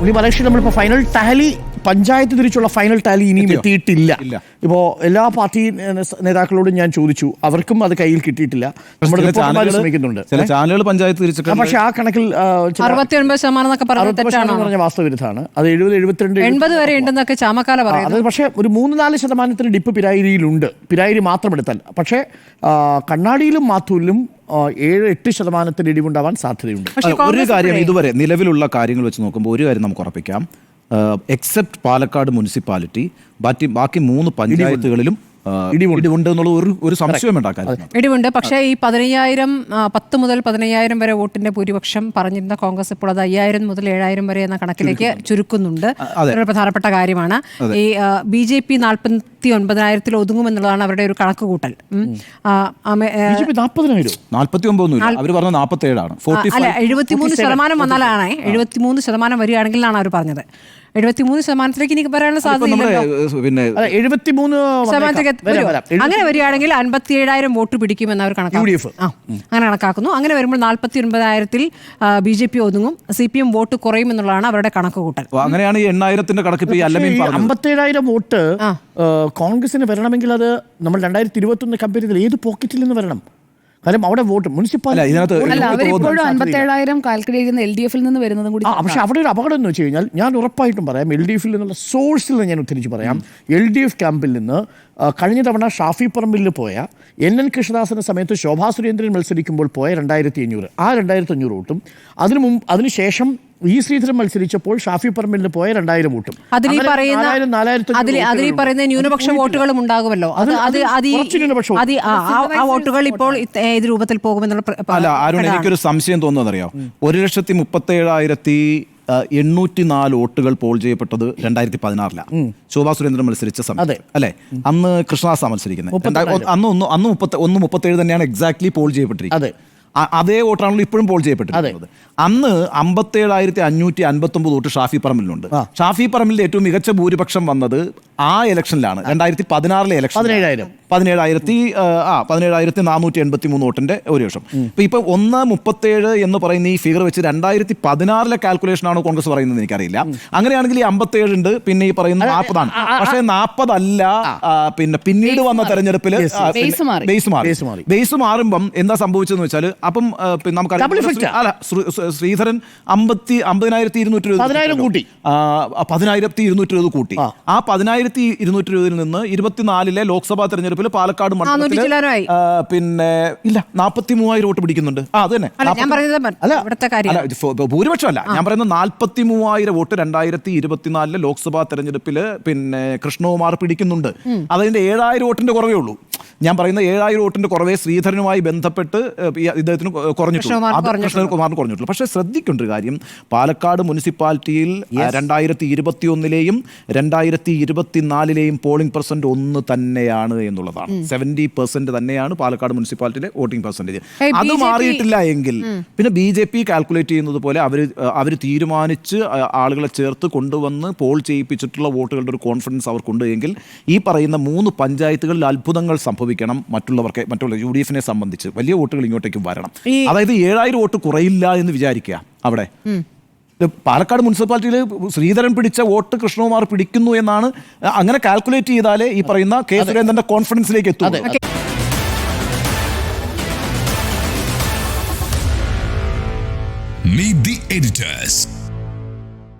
ഉണ്ണി ബാലകൃഷ്ണൻ നമ്മളിപ്പോൾ final Tally panchayat തിരിച്ചുള്ള final Tally ഇനിയും എത്തിയിട്ടില്ല. ഇപ്പോ ഇപ്പോൾ എല്ലാ പാർട്ടി നേതാക്കളോടും ഞാൻ ചോദിച്ചു. അവർക്കും അത് കയ്യിൽ കിട്ടിയിട്ടില്ല. നമ്മുടെ ശ്രമിക്കുന്നുണ്ട് ചാനലുകൾ പഞ്ചായത്ത് പക്ഷെ പക്ഷേ ആ കണക്കിൽ പറഞ്ഞ വാസ്തവവിരുദ്ധാണ് അത് എഴുപത് എഴുപത്തിരണ്ട് എൺപത് വരെ ഉണ്ടെന്നൊക്കെ ചാമക്കാല അത് പക്ഷേ ഒരു മൂന്ന് നാല് ശതമാനത്തിന് ഡിപ്പ് പിരായിരിയിലുണ്ട്. പിരായിരി മാത്രം എടുത്താൽ. പക്ഷേ കണ്ണാടിയിലും മാത്തൂരിലും ഏഴ് എട്ട് ശതമാനത്തിന് ഇടിവുണ്ടാവാൻ സാധ്യതയുണ്ട്. ഒരു കാര്യം ഇതുവരെ നിലവിലുള്ള കാര്യങ്ങൾ വെച്ച് നോക്കുമ്പോൾ ഒരു കാര്യം നമുക്ക് ഉറപ്പിക്കാം. എക്സെപ്റ്റ് പാലക്കാട് മുനിസിപ്പാലിറ്റി ബാക്കി ബാക്കി മൂന്ന് പഞ്ചായത്തുകളിലും ഇടിവുണ്ട്. എന്നുള്ള ഒരു ഒരു സംശയം ഇടിവുണ്ട്. പക്ഷേ ഈ പതിനയ്യായിരം പത്ത് മുതൽ പതിനയ്യായിരം വരെ വോട്ടിന്റെ ഭൂരിപക്ഷം പറഞ്ഞിരുന്ന കോൺഗ്രസ് ഇപ്പോൾ അത് അയ്യായിരം മുതൽ ഏഴായിരം വരെ എന്ന കണക്കിലേക്ക് ചുരുക്കുന്നുണ്ട്. ഒരു പ്രധാനപ്പെട്ട കാര്യമാണ്. ഈ ബി ജെ പി നാൽപ്പത്തി ഒൻപതിനായിരത്തിൽ ഒതുങ്ങുമെന്നുള്ളതാണ് അവരുടെ ഒരു കണക്ക് കൂട്ടൽ അല്ല എഴുപത്തിമൂന്ന് ശതമാനം വന്നാലാണ്. എഴുപത്തിമൂന്ന് ശതമാനം വരികയാണെങ്കിലാണ് അവർ പറഞ്ഞത്. എഴുപത്തിമൂന്ന് ശതമാനത്തിലേക്ക് എനിക്ക് പറയാനുള്ള പിന്നെ എഴുപത്തിമൂന്ന് ശതമാനത്തിലേക്ക്. എഴുപത്തി- അങ്ങനെ വരികയാണെങ്കിൽ അൻപത്തി ഏഴായിരം വോട്ട് പിടിക്കുമെന്ന് അവർ കണക്കാക്കും ആ അങ്ങനെ കണക്കാക്കുന്നു. അങ്ങനെ വരുമ്പോൾ നാൽപ്പത്തി ഒൻപതായിരത്തിൽ ബി ജെ പി ഒതുങ്ങും. സി പി എം വോട്ട് കുറയുമെന്നുള്ളതാണ് അവരുടെ കണക്ക് കൂട്ടൽ അങ്ങനെയാണ് ഈ എണ്ണായിരത്തിന്റെ കണക്ക് അമ്പത്തേഴായിരം വോട്ട് കോൺഗ്രസിന് വരണമെങ്കിൽ അത് നമ്മൾ രണ്ടായിരത്തി ഇരുപത്തി ഒന്ന് കമ്പയർ ചെയ്താൽ ഏത് പോക്കറ്റിൽ നിന്ന് വരണം? കാരണം അവിടെ വോട്ട് മുനിസിപ്പാലിറ്റി ഇതിനകത്ത് അൻപത്തേഴായിരം കാൽക്കുലേറ്റ് ചെയ്യുന്ന എൽ ഡി എഫിൽ നിന്ന് വരുന്നതും കൂടി ആ പക്ഷെ അവിടെ ഒരു അപകടം എന്ന് വെച്ച് കഴിഞ്ഞാൽ ഞാൻ ഉറപ്പായിട്ടും പറയാം എൽ ഡി എഫിൽ നിന്നുള്ള സോഴ്സിൽ നിന്ന് ഞാൻ ഉദ്ധരിച്ച് പറയാം എൽ ഡി എഫ് ക്യാമ്പിൽ നിന്ന് കഴിഞ്ഞ തവണ ഷാഫി പറമ്പിൽ പോയ എൻ എൻ കൃഷ്ണദാസിന്റെ സമയത്ത് ശോഭാ സുരേന്ദ്രൻ മത്സരിക്കുമ്പോൾ പോയ രണ്ടായിരത്തി അഞ്ഞൂറ് ആ രണ്ടായിരത്തി അഞ്ഞൂറ് വോട്ടും. അതിനു മുമ്പ് അതിനുശേഷം ഈ ശ്രീധരൻ മത്സരിച്ചപ്പോൾ ഷാഫി പറമ്പിൽ പോയ രണ്ടായിരം വോട്ടും. അതിൽ പറയുന്ന ന്യൂനപക്ഷ വോട്ടുകളും ഉണ്ടാകുമല്ലോ. ആ, വോട്ടുകൾ ഇപ്പോൾ ഏത് രൂപത്തിൽ പോകുമെന്നുള്ള അല്ല അരുൺ എനിക്കൊരു സംശയം തോന്നുന്നതറിയോ ഒരു ലക്ഷത്തി മുപ്പത്തി ഏഴായിരത്തി എണ്ണൂറ്റി നാല് വോട്ടുകൾ പോൾ ചെയ്യപ്പെട്ടത് രണ്ടായിരത്തി പതിനാറിലാണ് ശോഭാ സുരേന്ദ്രൻ മത്സരിച്ച സമയത്ത്. സമയം അല്ലെ? അന്ന് കൃഷ്ണദാസ മത്സരിക്കുന്നത്. അന്ന് ഒന്ന് അന്ന് മുപ്പത്തി ഒന്ന് മുപ്പത്തേഴ് തന്നെയാണ് എക്സാക്ട്ലി പോൾ ചെയ്യപ്പെട്ടിരിക്കുന്നത്. അതെ. വോട്ടാണല്ലോ ഇപ്പോഴും പോൾ ചെയ്യപ്പെട്ടിരിക്കുന്നത്. അന്ന് അമ്പത്തേഴായിരത്തി അഞ്ഞൂറ്റി അൻപത്തി ഒമ്പത് വോട്ട് ഷാഫി പറമ്പിലുണ്ട്. ഷാഫി പറമ്പിലിന്റെ ഏറ്റവും മികച്ച ഭൂരിപക്ഷം വന്നത് ആ ഇലക്ഷനിലാണ് രണ്ടായിരത്തി പതിനാറിലെ ഇലക്ഷൻ പതിനേഴായിരം. പതിനേഴായിരത്തി ആ, പതിനേഴായിരത്തി നാനൂറ്റി എൺപത്തി മൂന്ന് വോട്ടിന്റെ ഒരു വർഷം ഇപ്പൊ ഇപ്പൊ ഒന്ന് മുപ്പത്തേഴ് എന്ന് പറയുന്ന ഈ ഫിഗർ വെച്ച് രണ്ടായിരത്തി പതിനാറിലെ കാൽക്കുലേഷൻ ആണോ കോൺഗ്രസ് പറയുന്നത് എനിക്കറിയില്ല. അങ്ങനെയാണെങ്കിൽ ഈ അമ്പത്തേഴ് ഉണ്ട് പിന്നെ ഈ പറയുന്ന നാൽപ്പതാണ് പക്ഷേ നാൽപ്പതല്ല പിന്നെ പിന്നീട് വന്ന തെരഞ്ഞെടുപ്പിൽ. ബേസ് മാറി. ബേസ് മാറുമ്പം എന്താ സംഭവിച്ചതെന്ന് വെച്ചാൽ അപ്പം നമുക്ക് നമുക്കറിയാം. അല്ല ശ്രീ- ശ്രീ- ശ്രീധരൻ അമ്പത്തി അമ്പതിനായിരത്തി ഇരുന്നൂറ്റി പതിനായിരം കൂട്ടി. ആ, പതിനായിരത്തി ഇരുന്നൂറ്റി ഇരുപത് കൂട്ടി. ആ. ആ പതിനായിരത്തി ഇരുന്നൂറ്റി ഇരുപതിൽ നിന്ന് ഇരുപത്തിനാലിലെ ലോക്സഭാ തെരഞ്ഞെടുപ്പിൽ പാലക്കാട് മണ്ഡലത്തിൽ പിന്നെ ഇല്ല നാൽപ്പത്തി മൂവായിരം വോട്ട് പിടിക്കുന്നുണ്ട്. ആ അത് തന്നെ. ഭൂരിപക്ഷമല്ല. ഞാൻ പറയുന്നത് നാൽപ്പത്തി മൂവായിരം വോട്ട് രണ്ടായിരത്തി ഇരുപത്തിനാലിലെ ലോക്സഭാ തെരഞ്ഞെടുപ്പിൽ പിന്നെ കൃഷ്ണകുമാർ പിടിക്കുന്നുണ്ട്. അതിന്റെ ഏഴായിരം വോട്ടിന്റെ കുറവേ ഉള്ളൂ. ഞാൻ പറയുന്ന ഏഴായിരം വോട്ടിന്റെ കുറവേ ശ്രീധരനുമായി ബന്ധപ്പെട്ട് ഈ ഇദ്ദേഹത്തിന് കുറഞ്ഞിട്ടുള്ളൂ. അത് കുറഞ്ഞിട്ടുള്ളൂ. കൃഷ്ണകുമാറിന് കുറഞ്ഞിട്ടുള്ളൂ. പക്ഷേ ശ്രദ്ധിക്കേണ്ട ഒരു കാര്യം പാലക്കാട് മുനിസിപ്പാലിറ്റിയിൽ രണ്ടായിരത്തി ഇരുപത്തി ഒന്നിലെയും രണ്ടായിരത്തി ഇരുപത്തിനാലിലെയും പോളിംഗ് പെർസെന്റ് ഒന്ന് തന്നെയാണ് എന്നുള്ളതാണ്. സെവന്റി പെർസെന്റ് തന്നെയാണ് പാലക്കാട് മുനിസിപ്പാലിറ്റിയിലെ വോട്ടിംഗ് പെർസെന്റേജ്. അത് മാറിയിട്ടില്ല എങ്കിൽ പിന്നെ ബി ജെ പി കാൽക്കുലേറ്റ് ചെയ്യുന്നത് പോലെ അവർ അവർ തീരുമാനിച്ച് ആളുകളെ ചേർത്ത് കൊണ്ടുവന്ന് പോൾ ചെയ്യിപ്പിച്ചിട്ടുള്ള വോട്ടുകളുടെ ഒരു കോൺഫിഡൻസ് അവർക്കുണ്ട് എങ്കിൽ ഈ പറയുന്ന മൂന്ന് പഞ്ചായത്തുകളിൽ അത്ഭുതങ്ങൾ സംഭവിക്കണം മറ്റുള്ളവർക്ക് മറ്റുള്ള യു ഡി എഫിനെ സംബന്ധിച്ച് വലിയ വോട്ടുകൾ ഇങ്ങോട്ടേക്ക് വരണം. അതായത് ഏഴായിരം വോട്ട് കുറയില്ല എന്ന് വിചാരിക്കുക അവിടെ. പാലക്കാട് മുനിസിപ്പാലിറ്റിയിൽ ശ്രീധരൻ പിടിച്ച വോട്ട് കൃഷ്ണകുമാർ പിടിക്കുന്നു എന്നാണ് അങ്ങനെ കാൽക്കുലേറ്റ് ചെയ്താലേ ഈ പറയുന്ന കെ സുരേന്ദ്രന്റെ കോൺഫിഡൻസിലേക്ക് എത്തും Meet the editors.